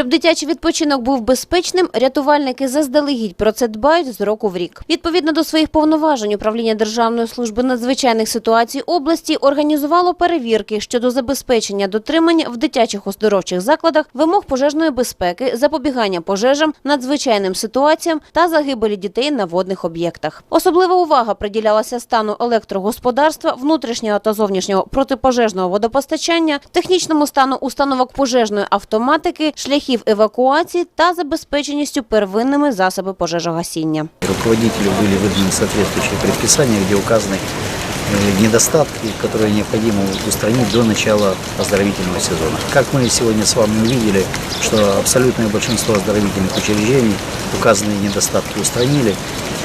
Щоб дитячий відпочинок був безпечним, рятувальники заздалегідь про це дбають з року в рік. Відповідно до своїх повноважень, управління Державної служби надзвичайних ситуацій області організувало перевірки щодо забезпечення дотримання в дитячих оздоровчих закладах вимог пожежної безпеки, запобігання пожежам, надзвичайним ситуаціям та загибелі дітей на водних об'єктах. Особлива увага приділялася стану електрогосподарства, внутрішнього та зовнішнього протипожежного водопостачання, технічному стану установок пожежної автоматики, шляхів евакуації та забезпеченістю первинними засоби пожежогасіння. Руководителю были выданы соответствующие предписания, где указаны э, недостатки, которые необходимо устранить до начала оздоровительного сезона. Как мы сегодня с вами увидели, что абсолютное большинство оздоровительных учреждений указанные недостатки устранили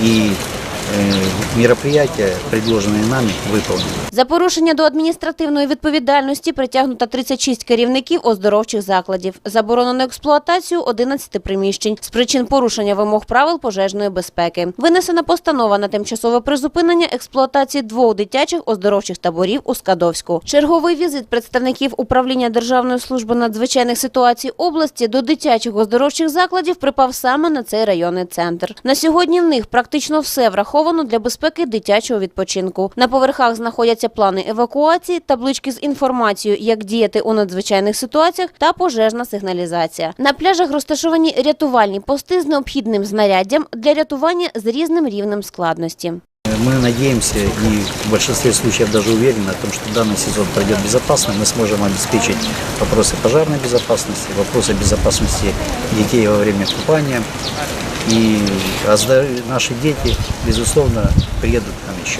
и э, мероприятия, предложенные нами, выполнены. За порушення до адміністративної відповідальності притягнуто 36 керівників оздоровчих закладів. Заборонено експлуатацію 11 приміщень з причин порушення вимог правил пожежної безпеки. Винесена постанова на тимчасове призупинення експлуатації двох дитячих оздоровчих таборів у Скадовську. Черговий візит представників управління Державної служби надзвичайних ситуацій області до дитячих оздоровчих закладів припав саме на цей районний центр. На сьогодні в них практично все враховано для безпеки дитячого відпочинку. На поверхах знаходяться плани евакуації, таблички з інформацією, як діяти у надзвичайних ситуаціях та пожежна сигналізація. На пляжах розташовані рятувальні пости з необхідним знаряддям для рятування з різним рівнем складності. Мы надеемся и в большинстве случаев даже уверены о том, что данный сезон пройдет безопасно. Мы сможем обеспечить вопросы пожарной безопасности, вопросы безопасности детей во время купания. И наши дети, безусловно, приедут к нам еще.